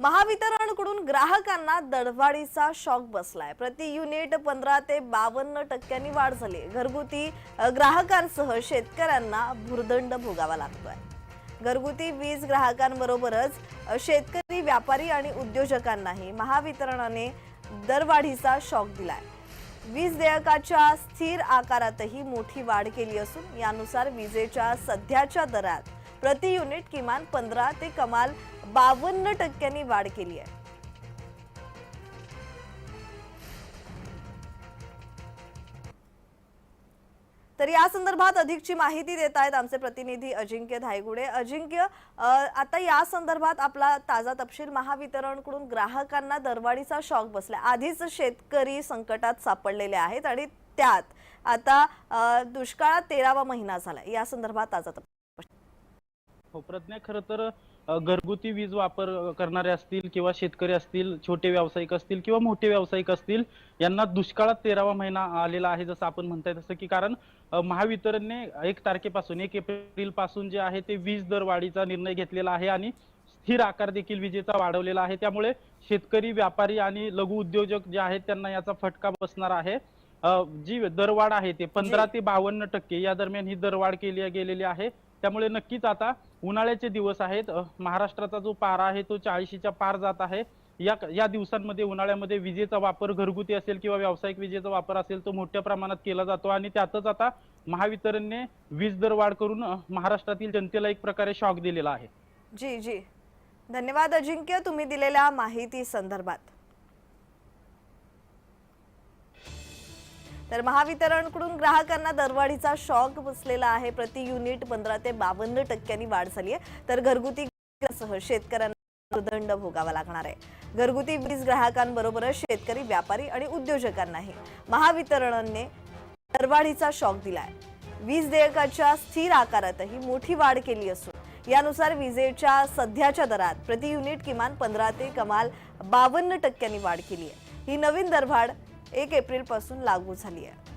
महावितरणकडून ग्राहकांना दरवाढीचा शॉक बसलाय. प्रति युनिट पंधरा ते बावन्न टक्क्यांनी वाढ झाली. घरगुती ग्राहकांसह शेतकऱ्यांना भुर्दंड भोगावा लागतोय. घरगुती वीज ग्राहकांबरोबरच शेतकरी व्यापारी आणि उद्योजकांनाही महावितरणाने दरवाढीचा शॉक दिलाय. वीज देयकाच्या स्थिर आकारातही मोठी वाढ केली असून यानुसार विजेच्या सध्याच्या दरात प्रति युनिट किमान पंधरा ते कमाल बावन्न टक्क्यांनी वाढ केली आहे. तर या संदर्भात अधिकची माहिती देत आहेत आमचे प्रतिनिधी अजिंक्य धायगुडे. अजिंक्य आता या संदर्भात आपला ताजा तपशील महावितरणकडून ग्राहकांना दरवाढीचा शॉक बसला आधीच शेतकरी संकटात सापडलेले आहेत आणि त्यात आता दुष्काळात तेरावा महिना झाला या संदर्भात ताजा तपशील. हो प्रज्ञा खरं तर घरगुती वीज वापर करणारे असतील किंवा शेतकरी असतील छोटे व्यावसायिक असतील किंवा मोठे व्यावसायिक असतील यांना दुष्काळात तेरावा महिना आलेला आहे जसं आपण म्हणताय तसं की कारण महावितरणने एक तारखेपासून एक एप्रिलपासून जे आहे ते वीज दर वाढीचा निर्णय घेतलेला आहे आणि स्थिर आकार देखील विजेचा वाढवलेला आहे. त्यामुळे शेतकरी व्यापारी आणि लघु उद्योजक जे आहेत त्यांना याचा फटका बसणार आहे. जी दरवाढ आहे ते पंधरा ते बावन्न टक्के या दरम्यान ही दरवाढ केली गेलेली आहे. त्यामुळे नक्कीच आता उन्हाळ्याचे दिवस आहेत. महाराष्ट्राचा जो पारा आहे तो चाळीशीच्या पार जात आहे. या या दिवसांमध्ये उन्हाळ्यामध्ये विजेचा वापर घरगुती असेल किंवा व्यावसायिक विजेचा वापर असेल तो मोठ्या प्रमाणात केला जातो आणि त्यातच आता महावितरणने वीज दर वाढ करून महाराष्ट्रातील जनतेला एक प्रकारे शॉक दिलेला आहे. जी जी. धन्यवाद अजिंक्य तुम्ही दिलेल्या माहिती संदर्भात. तर महावितरणकडून ग्राहकांना दरवाढीचा शॉक बसलेला आहे. प्रति युनिट पंधरा ते बावन्न टक्क्यांनी वाढ झाली आहे. तर घरगुती सह शेतकऱ्यांना दंड भोगावा लागणार आहे. घरगुती वीज ग्राहकांबरोबरच शेतकरी व्यापारी आणि उद्योजकांनाही महावितरणने दरवाढीचा शॉक दिलाय. वीज देयकाच्या स्थिर आकारातही मोठी वाढ केली असून यानुसार विजेच्या सध्याच्या दरात प्रति युनिट किमान पंधरा ते कमाल बावन्न टक्क्यांनी वाढ केली आहे. ही नवीन दरवाढ एक एप्रिलपासून लागू झाली आहे.